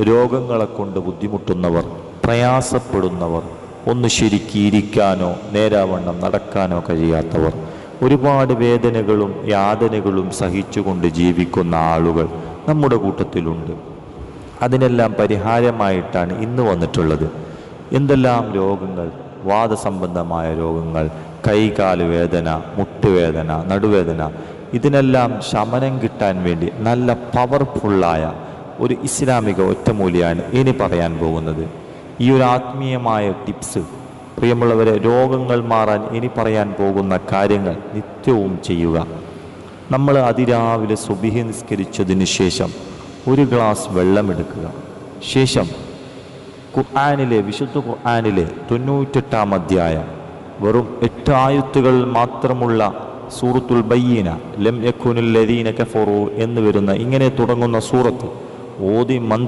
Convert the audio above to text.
രോഗങ്ങളെ കൊണ്ട് ബുദ്ധിമുട്ടുന്നവർ പ്രയാസപ്പെടുന്നവർ ഒന്ന് ശരിക്ക് ഇരിക്കാനോ നേരാവണ്ണം നടക്കാനോ കഴിയാത്തവർ. ഒരുപാട് വേദനകളും യാതനകളും സഹിച്ചുകൊണ്ട് ജീവിക്കുന്ന ആളുകൾ നമ്മുടെ കൂട്ടത്തിലുണ്ട്. അതിനെല്ലാം പരിഹാരമായിട്ടാണ് ഇന്ന് വന്നിട്ടുള്ളത്. എന്തെല്ലാം രോഗങ്ങൾ വാദസംബന്ധമായ രോഗങ്ങൾ കൈകാൽ വേദന മുട്ടുവേദന നടുവേദന ഇതിനെല്ലാം ശമനം കിട്ടാൻ വേണ്ടി നല്ല പവർഫുള്ളായ ഒരു ഇസ്ലാമിക ഒറ്റമൂലിയാണ് ഇനി പറയാൻ പോകുന്നത്. ഈ ഒരു ആത്മീയമായ ടിപ്സ് പ്രിയമുള്ളവരെ രോഗങ്ങൾ മാറാൻ ഇനി പറയാൻ പോകുന്ന കാര്യങ്ങൾ നിത്യവും ചെയ്യുക. നമ്മൾ അതിരാവിലെ സുബിഹി നിസ്കരിച്ചതിന് ശേഷം ഒരു ഗ്ലാസ് വെള്ളമെടുക്കുക ശേഷം ഖുർആാനിലെ വിശുദ്ധ ഖുർആാനിലെ തൊണ്ണൂറ്റെട്ടാം അധ്യായം വെറും എട്ട് ആയുത്തുകൾ മാത്രമുള്ള സൂറത്തുൽ ബയ്യീന ലം യഖുനുൽ ലദീന കഫറു എന്ന് വരുന്ന ഇങ്ങനെ തുടങ്ങുന്ന സൂറത്ത് ഓതി മന്ത്രി